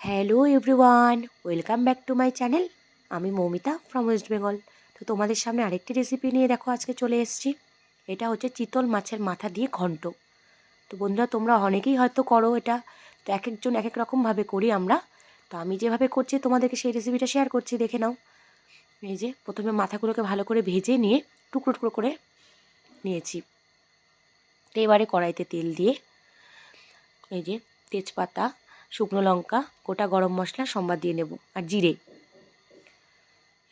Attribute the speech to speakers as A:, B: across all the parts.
A: Hello everyone welcome back to my channel আমি Moumita from West Bengal তো তোমাদের সামনে আরেকটি রেসিপি নিয়ে দেখো, আজকে চলে এসেছি। এটা হচ্ছে চিতল মাছের মাথা দিয়ে ঘন্ট। তো বন্ধুরা, তোমরা অনেকেই হয়তো করো এটা। তো এক একজন এক এক রকমভাবে করি আমরা। তো আমি যেভাবে করছি, তোমাদেরকে সেই রেসিপিটা শেয়ার করছি, দেখে নাও। এই যে, প্রথমে মাথাগুলোকে ভালো করে ভেজে নিয়ে টুকরো টুকরো করে নিয়েছি। এবারে কড়াইতে তেল দিয়ে, এই যে, তেজপাতা শুকনো লঙ্কা, গোটা গরম মশলা, সম্বাদ দিয়ে নেব, আর জিরে।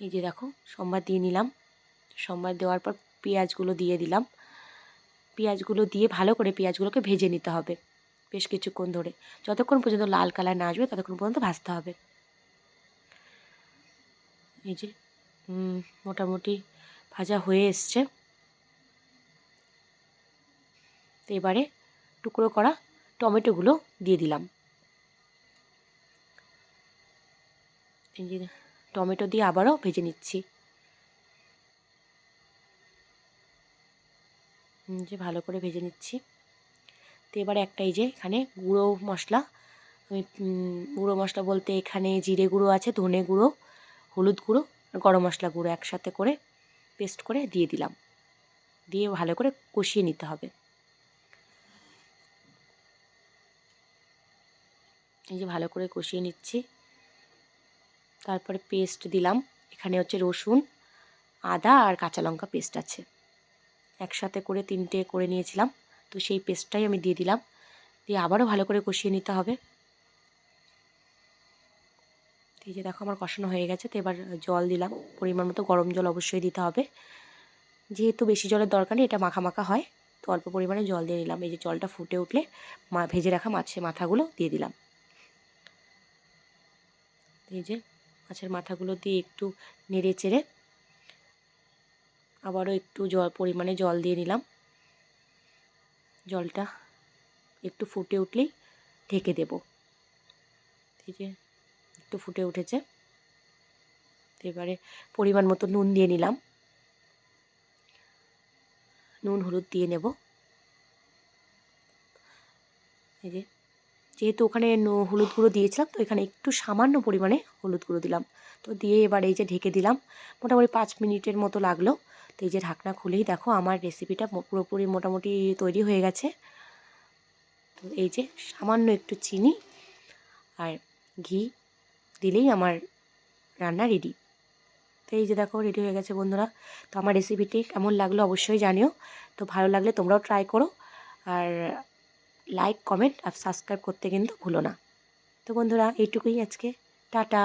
A: এই যে দেখো, সম্বাদ দিয়ে নিলাম। সম্বাদ দেওয়ার পর পেঁয়াজগুলো দিয়ে দিলাম। পেঁয়াজগুলো দিয়ে ভালো করে পেঁয়াজগুলোকে ভেজে নিতে হবে বেশ কিছুক্ষণ ধরে। যতক্ষণ পর্যন্ত লাল কালার না আসবে, ততক্ষণ পর্যন্ত ভাজতে হবে। এই যে মোটামুটি ভাজা হয়ে এসছে। এবারে টুকরো করা টমেটোগুলো দিয়ে দিলাম। যে টমেটো দিয়ে আবারও ভেজে নিচ্ছি। যে ভালো করে ভেজে নিচ্ছি। তো এবারে একটা এই যে এখানে গুঁড়ো মশলা, আমি গুঁড়ো মশলা বলতে এখানে জিরে গুঁড়ো আছে, ধনে গুঁড়ো, হলুদ গুঁড়ো আর গরম মশলা গুঁড়ো একসাথে করে পেস্ট করে দিয়ে দিলাম। দিয়ে ভালো করে কষিয়ে নিতে হবে। এই যে ভালো করে কষিয়ে নিচ্ছি। তারপরে পেস্ট দিলাম। এখানে হচ্ছে রসুন, আদা আর কাঁচা লঙ্কা পেস্ট আছে। একসাথে করে তিনটে করে নিয়েছিলাম। তো সেই পেস্টটাই আমি দিয়ে দিলাম। দিয়ে আবারও ভালো করে কষিয়ে নিতে হবে। এই যে দেখো আমার কষানো হয়ে গেছে। তো এবার জল দিলাম। পরিমাণ মতো গরম জল অবশ্যই দিতে হবে। যেহেতু বেশি জলের দরকার নেই, এটা মাখা মাখা হয়। তো অল্প পরিমাণে জল দিয়ে নিলাম। এই যে জলটা ফুটে উঠলে মা ভেজে রাখা মাছের মাথাগুলো দিয়ে দিলাম। এই যে মাছের মাথাগুলো দিয়ে একটু নেড়ে চেড়ে আবারও একটু জল, পরিমাণে জল দিয়ে নিলাম। জলটা একটু ফুটে উঠলেই ঢেকে দেব। এই যে একটু ফুটে উঠেছে। এবারে পরিমাণ মতো নুন দিয়ে নিলাম। নুন, হলুদ দিয়ে নেব। এই যে যেহেতু ওখানে হলুদ গুঁড়ো দিয়েছিলাম, তো এখানে একটু সামান্য পরিমাণে হলুদ গুঁড়ো দিলাম। তো দিয়ে এবার এই যে ঢেকে দিলাম, মোটামুটি পাঁচ মিনিটের মতো লাগল। তো এই যে ঢাকনা খুলেই দেখো, আমার রেসিপিটা পুরোপুরি মোটামুটি তৈরি হয়ে গেছে। তো এই যে সামান্য একটু চিনি আর ঘি দিলেই আমার রান্না রেডি তো এই যে দেখো রেডি হয়ে গেছে বন্ধুরা। তো আমার রেসিপিটি কেমন লাগল অবশ্যই জানিও। তো ভালো লাগলে তোমরাও ট্রাই করো। আর লাইক কমেন্ট আর সাবস্ক্রাইব করতে কিন্তু ভুলো না। তো বন্ধুরা এইটুকুই আজকে। টাটা।